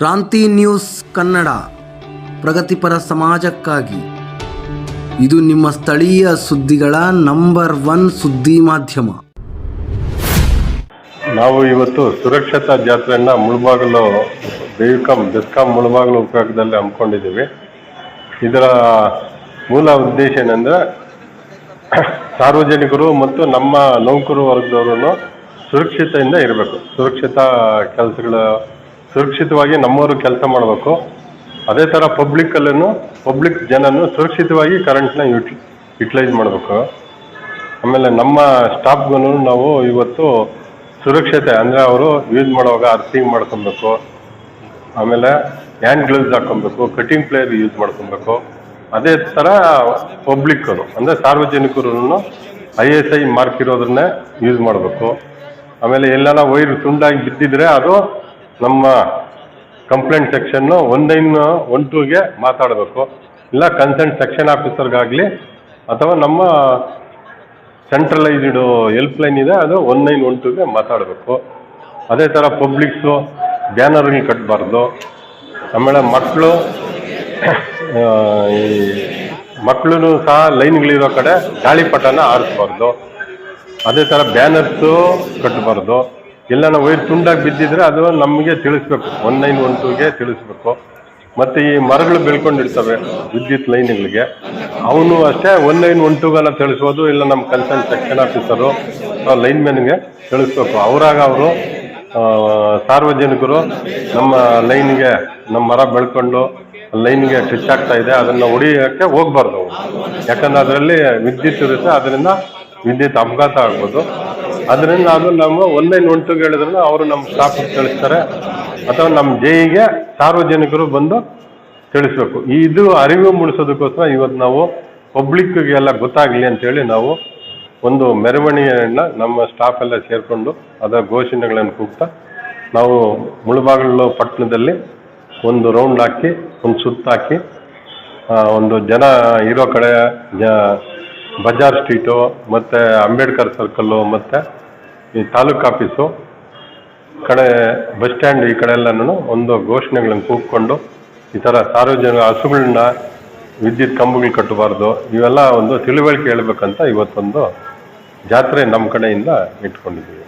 ಕ್ರಾಂತಿ ನ್ಯೂಸ್ ಕನ್ನಡ, ಪ್ರಗತಿಪರ ಸಮಾಜಕ್ಕಾಗಿ. ಇದು ನಿಮ್ಮ ಸ್ಥಳೀಯ ಸುದ್ದಿಗಳ ನಂಬರ್ ಒನ್ ಸುದ್ದಿ ಮಾಧ್ಯಮ. ನಾವು ಇವತ್ತು ಸುರಕ್ಷತಾ ಜಾತ್ರೆಯನ್ನ ಮುಳುಬಾಗಿಲು ದೇವಿಕಂ ಬೆಸ್ಕಾಂ ಮುಳುಬಾಗಲು ಉಪಯೋಗದಲ್ಲಿ ಹಮ್ಮಿಕೊಂಡಿದ್ದೀವಿ. ಇದರ ಮೂಲ ಉದ್ದೇಶ ಏನಂದ್ರೆ, ಸಾರ್ವಜನಿಕರು ಮತ್ತು ನಮ್ಮ ನೌಕರು ವರ್ಗದವರು ಸುರಕ್ಷತೆಯಿಂದ ಇರಬೇಕು. ಸುರಕ್ಷತಾ ಕೆಲಸಗಳ ಸುರಕ್ಷಿತವಾಗಿ ನಮ್ಮವರು ಕೆಲಸ ಮಾಡಬೇಕು. ಅದೇ ಥರ ಪಬ್ಲಿಕ್ಕಲ್ಲೂ ಪಬ್ಲಿಕ್ ಜನನು ಸುರಕ್ಷಿತವಾಗಿ ಕರೆಂಟ್ನ ಯುಟಿ ಯುಟಿಲೈಸ್ ಮಾಡಬೇಕು. ಆಮೇಲೆ ನಮ್ಮ ಸ್ಟಾಫ್ಗೂ ನಾವು ಇವತ್ತು ಸುರಕ್ಷತೆ, ಅಂದರೆ ಅವರು ಯೂಸ್ ಮಾಡುವಾಗ ಅರ್ಥಿಂಗ್ ಮಾಡ್ಕೊಬೇಕು. ಆಮೇಲೆ ಹ್ಯಾಂಡ್ ಗ್ಲವ್ಸ್ ಹಾಕೊಬೇಕು ಕಟಿಂಗ್ ಪ್ಲೇಯರ್ ಯೂಸ್ ಮಾಡ್ಕೊಬೇಕು. ಅದೇ ಥರ ಪಬ್ಲಿಕ್ಕರು ಅಂದರೆ ಸಾರ್ವಜನಿಕರು ಐ ಎಸ್ ಐ ಮಾರ್ಕ್ ಇರೋದನ್ನೇ ಯೂಸ್ ಮಾಡಬೇಕು. ಆಮೇಲೆ ಎಲ್ಲಾನ ವೈರ್ ತುಂಡಾಗಿ ಬಿದ್ದಿದ್ರೆ ಅದು ನಮ್ಮ complaint section one nine one ಟೂಗೆ ಮಾತಾಡಬೇಕು. ಇಲ್ಲ ಕನ್ಸರ್ನ್ ಸೆಕ್ಷನ್ ಆಫೀಸರ್ಗಾಗಲಿ ಅಥವಾ ನಮ್ಮ ಸೆಂಟ್ರಲೈಸ್ಡ್ ಹೆಲ್ಪ್ ಲೈನ್ ಇದೆ, ಅದು ಒನ್ ನೈನ್ ಒನ್ ಟೂಗೆ ಮಾತಾಡಬೇಕು. ಅದೇ ಥರ ಪಬ್ಲಿಕ್ಸು ಬ್ಯಾನರ್ಗಳು ಕಟ್ಟಬಾರ್ದು ಆಮೇಲೆ ಮಕ್ಕಳು ಈ ಮಕ್ಕಳು ಸಹ ಲೈನ್ಗಳಿರೋ ಕಡೆ ಗಾಳಿಪಟನ ಆರಿಸ್ಬಾರ್ದು. ಅದೇ ಥರ ಬ್ಯಾನರ್ಸು ಕಟ್ಟಬಾರ್ದು ಎಲ್ಲಾನ ವೈರ್ ತುಂಡಾಗಿ ಬಿದ್ದಿದ್ರೆ ಅದು ನಮಗೆ ತಿಳಿಸ್ಬೇಕು. ಒನ್ ನೈನ್ ಒನ್ ಟೂಗೆ ತಿಳಿಸ್ಬೇಕು. ಮತ್ತು ಈ ಮರಗಳು ಬೆಳ್ಕೊಂಡಿರ್ತವೆ ವಿದ್ಯುತ್ ಲೈನ್ಗಳಿಗೆ. ಅವನು ಅಷ್ಟೇ ಒನ್ ನೈನ್ ಒನ್ ಟೂಗನ್ನ ತಿಳಿಸ್ಬೋದು, ಇಲ್ಲ ನಮ್ಮ ಕನ್ಸರ್ನ್ ಸೆಕ್ಷನ್ ಆಫೀಸರು ಲೈನ್ ಮ್ಯಾನ್ಗೆ ತಿಳಿಸ್ಬೇಕು. ಅವರಾಗ ಅವರು ಸಾರ್ವಜನಿಕರು ನಮ್ಮ ಲೈನ್ಗೆ ನಮ್ಮ ಮರ ಬೆಳ್ಕೊಂಡು ಲೈನ್ಗೆ ಟಚ್ ಆಗ್ತಾ ಇದೆ. ಅದನ್ನು ಹೊಡಿಯೋಕ್ಕೆ ಹೋಗ್ಬಾರ್ದು ಯಾಕಂದ್ರೆ ಅದರಲ್ಲಿ ವಿದ್ಯುತ್ ಇರುತ್ತೆ, ಅದರಿಂದ ವಿದ್ಯುತ್ ಅಪಘಾತ ಆಗ್ಬೋದು. ಅದರಿಂದ ಅದು ನಮ್ಮ ಒನ್ ನೈನ್ ಒನ್ ಟೂಗೆ ಹೇಳಿದ್ರೆ ಅವರು ನಮ್ಮ ಸ್ಟಾಫ್ ತಿಳಿಸ್ತಾರೆ. ಅಥವಾ ನಮ್ಮ ಜೈಗೆ ಸಾರ್ವಜನಿಕರು ಬಂದು ತಿಳಿಸ್ಬೇಕು. ಇದು ಅರಿವು ಮೂಡಿಸೋದಕ್ಕೋಸ್ಕರ ಇವತ್ತು ನಾವು ಪಬ್ಲಿಕ್ಗೆ ಎಲ್ಲ ಗೊತ್ತಾಗಲಿ ಅಂತೇಳಿ ನಾವು ಒಂದು ಮೆರವಣಿಗೆಯನ್ನು ನಮ್ಮ ಸ್ಟಾಫ್ ಎಲ್ಲ ಸೇರಿಕೊಂಡು ಅದರ ಘೋಷಣೆಗಳನ್ನು ಕೂಗ್ತಾ ನಾವು ಮುಳುಬಾಗಿಲು ಪಟ್ಟಣದಲ್ಲಿ ಒಂದು ರೌಂಡ್ ಹಾಕಿ, ಒಂದು ಸುತ್ತಾಕಿ ಒಂದು ಜನ ಇರೋ ಕಡೆ ಬಜಾರ್ ಸ್ಟ್ರೀಟು, ಮತ್ತು ಅಂಬೇಡ್ಕರ್ ಸರ್ಕಲ್ಲು, ಮತ್ತು ಈ ತಾಲೂಕು ಆಫೀಸು, ಕಡೆ ಬಸ್ ಸ್ಟ್ಯಾಂಡ್ ಈ ಕಡೆ ಎಲ್ಲನೂ ಒಂದು ಘೋಷಣೆಗಳನ್ನು ಕೂಗ್ಕೊಂಡು ಈ ಥರ ಸಾರ್ವಜನಿಕ ಹಸುಗಳನ್ನ ವಿದ್ಯುತ್ ಕಂಬಗಳು ಕಟ್ಟಬಾರ್ದು, ಇವೆಲ್ಲ ಒಂದು ತಿಳುವಳಿಕೆ ಹೇಳ್ಬೇಕಂತ ಇವತ್ತೊಂದು ಜಾತ್ರೆ ನಮ್ಮ ಕಡೆಯಿಂದ ಇಟ್ಕೊಂಡಿದ್ದೀವಿ.